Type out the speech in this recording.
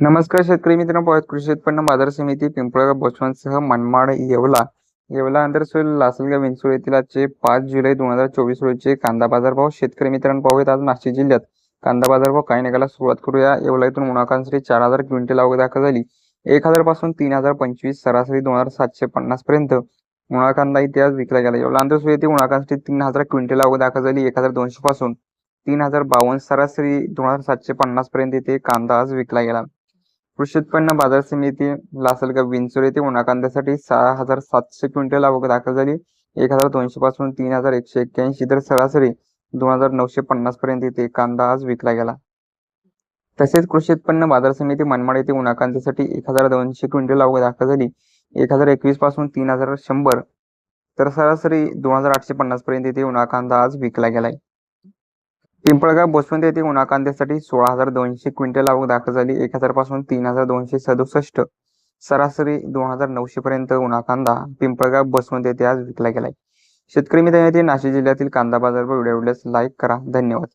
नमस्कार शेतकरी मित्रांनो पळत कृषी उत्पन्न बाजार समिती पिंपळगाव बोचवानसह मनमाड येवला. येवला आंतरसोल लासलगाव विंचोळ येथील आजचे पाच जुलै दोन हजार चोवीस रोजीचे कांदा बाजार भाव शेतकरी मित्रांनो पाहूयात. आज नाशिक जिल्ह्यात कांदा बाजार भाव काही निघाला सुरुवात करूया. येवला इथून मुनाकांसाठी चार हजार क्विंटल आवक दाखल झाली. एक हजारपासून तीन हजार पंचवीस सरासरी दोन हजार सातशे पन्नास पर्यंत उन्हाळा कांदा इतिहास विकला गेला. येवला आंतरसोल येथे उन्हाळा तीन हजार क्विंटल आवक दाखल झाली. एक हजार दोनशे पासून तीन हजार बावन्न सरासरी दोन हजार सातशे पन्नास पर्यंत इथे कांदा आज विकला गेला. कृषी उत्पन्न बाजार समिती लासलगाव विंचोर येथे उन्हा कांद्यासाठी सहा हजार सातशे क्विंटल आवक दाखल झाली. एक हजार दोनशे पासून तीन हजार एकशे एक्क्याऐंशी तर सरासरी दोन हजार नऊशे पन्नास पर्यंत येथे कांदा आज विकला गेला. तसेच कृषी उत्पन्न बाजार समिती मनमाड येथे उन्हा कांद्यासाठी एक हजार दोनशे क्विंटल आवक दाखल झाली. एक हजार एकवीसपासून तीन हजार शंभर तर सरासरी दोन हजार आठशे पन्नास पर्यंत येथे उन्हा कांदा आज विकला गेलाय. पिंपळगाव बसवंत येथे उन्हा कांद्यासाठी सोळा हजार दोनशे क्विंटल आवक दाखल झाली. एक हजारपासून तीन हजार दोनशे सदुसष्ट सरासरी दोन हजार नऊशे पर्यंत उन्हा कांदा पिंपळगाव बसवंत येथे आज विकला गेलाय. शेतकरी मित्र नाशिक जिल्ह्यातील कांदा बाजार व्हिडिओ आवडल्यास लाईक करा. धन्यवाद.